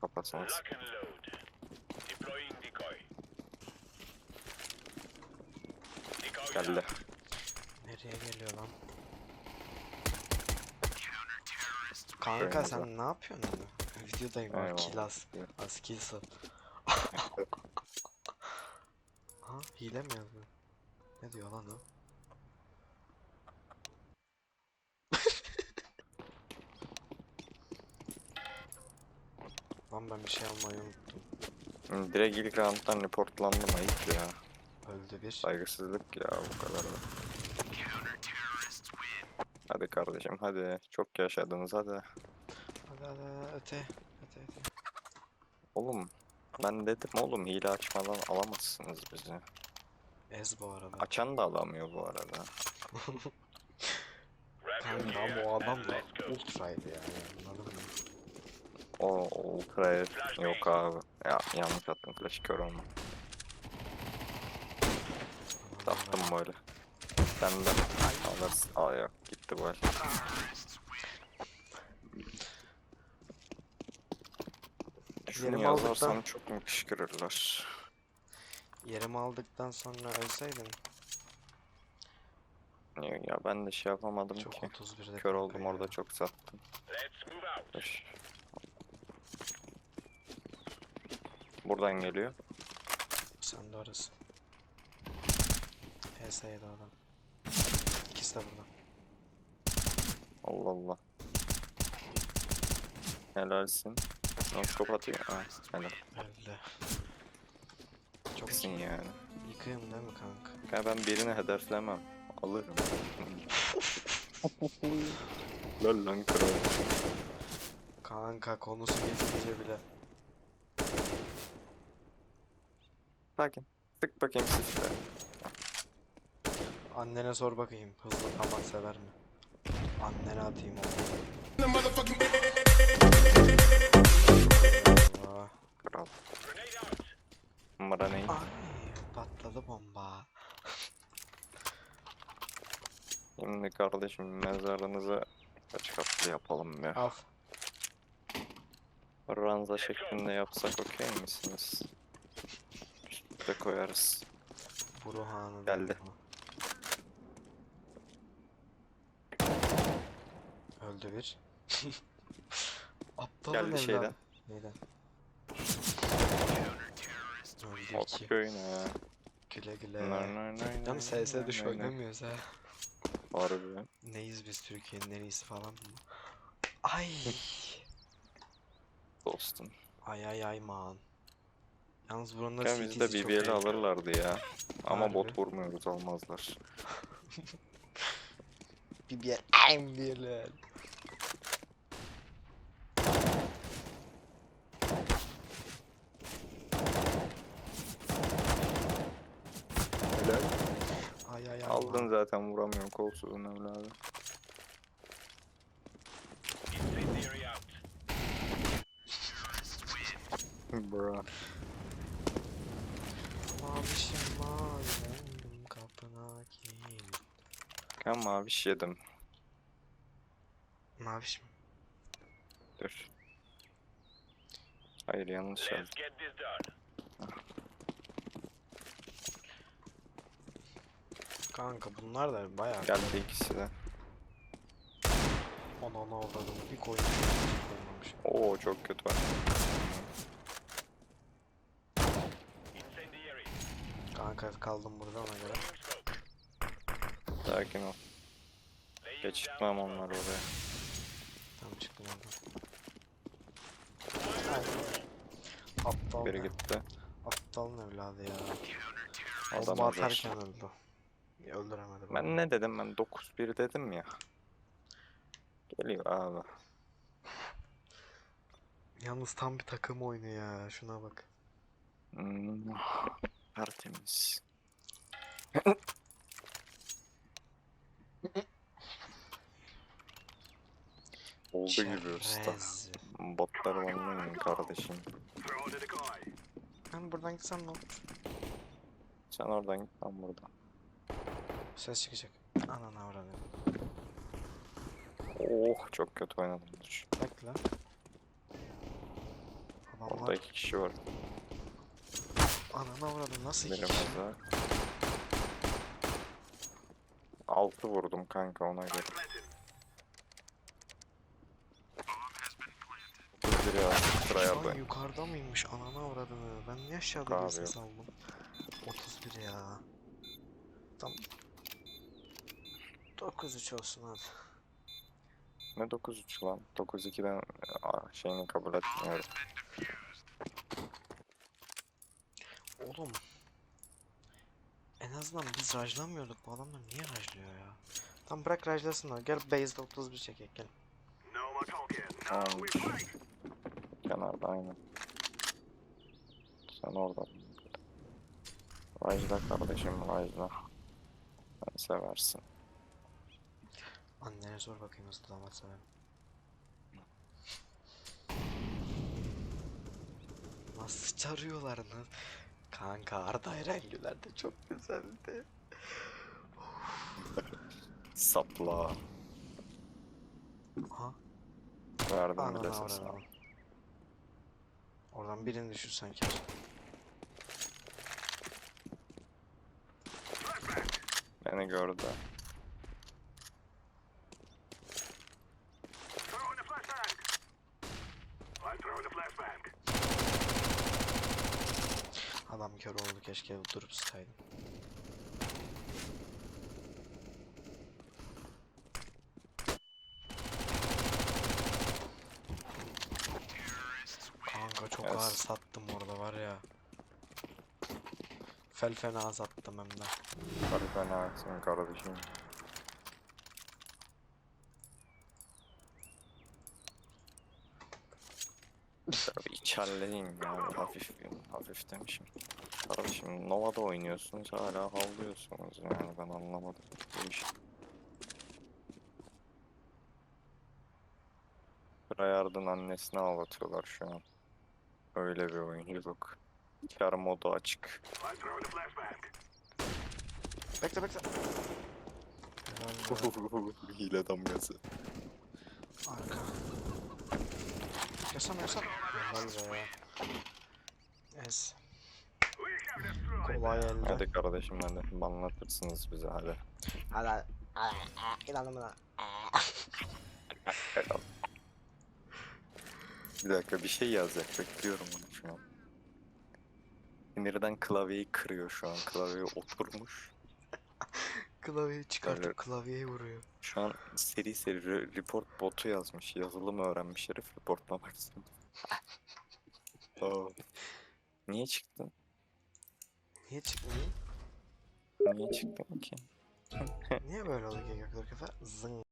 kapatsanız. Geldi. Nereye geliyor lan? Kanka sen ne yapıyorsun öyle? Videodayım bak Eyvallah. kill as. Kill sal. ha hile mi yazdı? Ne diyor lan o? Lan ben bir şey almayı unuttum. Hı, Direkt ilk round'dan reportlandım ayıp ya. Öldü bir. Saygısızlık ya bu kadar da. Hadi kardeşim hadi. Çok yaşadınız hadi. Hadi hadi hadi öte. Öte öte. Oğlum ben dedim oğlum hile açmadan alamazsınız bizi. Ez bu arada. Açan da alamıyor bu arada. Kanka ama o adam da ultraydı yani anladın mı? O ultra yok abi. Ya yanlış attım flash kör olma. Taktım böyle. Sen de alırsın. Aa yok gitti bu el. Şunu Yerimi yazarsam aldıktan- çok mu kışkırırlar? Yerimi aldıktan sonra ölseydin Ya, ya ben de şey yapamadım çok ki. 31'de Kör oldum orada çok sattım. Let's move out. Öş. Buradan geliyor. Sen de orası. PS'ydi adam. İkisi de burada. Allah Allah. Helalsin. Noskop atıyor. Ha, helal. Öldü. Çok Kesin yani. yıkayım değil mi kanka? Ya ben birini hedeflemem. Alırım. Lol lan kral. Kanka konusu geçince bile. Sakin. Sık bakayım de. Annene sor bakayım hızlı tamak sever mi? Annene atayım onu. Allah. Kral. Numara ne? Ay patladı bomba. Şimdi kardeşim mezarınızı kaç katlı yapalım ya. Al. Ranza şeklinde yapsak okey misiniz? Üstüne koyarız. Buruhan'ın Geldi. Öldü bir. Aptalın Geldi evladı. şeyden. Neyden? Öldü iki. köyüne ya. Güle güle. Nay nay nay nay nay nay. oynamıyoruz ha. Harbi. Neyiz biz Türkiye'nin en iyisi falan mı? Ay. Dostum. ay ay ay man. Yalnız buranın da Ya CT'si bizde çok BBL iyi. alırlardı ya. Ama Harbi. bot vurmuyoruz almazlar. BBL. BBL. Helal. Ay ay ay. Aldın man. zaten vuramıyorsun kolsuzun evladı. Incendiary Bra. Mavişim mavim kapına kilit. Ben maviş yedim. Maviş mi? Dur. Hayır yanlış yazdım. Let's get this done. Kanka bunlar da bayağı Geldi ikisi de. Ananı avradını bir koyun koymamış. Oo çok kötü var. Kanka kaldım burada ona göre. Sakin ol. Geçirtmem down onlar smoke. oraya. Tamam çıktım oradan. Ay. Aptal Biri ne? gitti. Aptalın evladı ya. Adam Bomba hazır. atarken öldü. Ya, Öldüremedi bana. Ben ne dedim ben 9-1 dedim ya. Geliyor abi. Yalnız tam bir takım oyunu ya. Şuna bak. Hmm. Tertemiz. Oldu gibi usta. Çerez. Botları oynamayın kardeşim. Ben buradan gitsem ne olur? Sen oradan git ben buradan. Ses çıkacak. Ananı avradı. Oh çok kötü oynadım. Dur. Bekle. Orada Adamlar iki kişi var. Anana avradım nasıl iki orada. Altı vurdum kanka ona göre. Biri ya. Sıraya Lan dön. yukarıda mıymış anana avradını? Ben niye aşağıda bir ses yok. aldım? 31 ya. Tam 9-3 olsun hadi. Ne 9-3 lan? 9-2'den Aa, şeyini kabul etmiyorum. Oğlum. En azından biz rajlamıyorduk. Bu adamlar niye rajlıyor ya? Tam bırak rajlasınlar. Gel base'de 31 çekek gel. Tamam. Kenarda aynen. Sen orada. Vajda kardeşim Vajda. Sen seversin. Annene sor bakayım nasıl damat sever. Nasıl çağırıyorlar lan? Kanka Arda Erengüler de çok güzeldi. Sapla. Aha. Verdim bile Ananı sesini. avradım. Oradan birini düşürsen kar. Beni gördü. Keşke durup sıkaydım. Kanka çok Yes. ağır sattım orada var ya. Fel fena sattım hem de. Hadi fenasın kardeşim. Şöyle bir içerleyeyim ya. Hafif, hafif demişim. Kardeşim Nova'da oynuyorsunuz hala havlıyorsunuz yani ben anlamadım. Bu iş. Treyarch'ın annesini ağlatıyorlar şu an. Öyle bir oyunculuk. Kar modu açık. Bekle bekle. Hile damgası. Arka. Yasam yasam. Helal be. Ez. Kolay elde. Hadi kardeşim hadi anlatırsınız bize hadi. Hadi. İnanın buna. Bir dakika bir şey yazacak bekliyorum onu şu an. Sinirden klavyeyi kırıyor şu an. Klavyeye oturmuş. Klavyeyi çıkartıp Öyle. klavyeyi vuruyor. Şu an seri seri re- report botu yazmış. Yazılım öğrenmiş herif reportlamak için. Aa. Niye çıktın? Niye çıkmıyor? Niye çıktın ki? Niye böyle oluyor ki Gökler Kafa? Zın.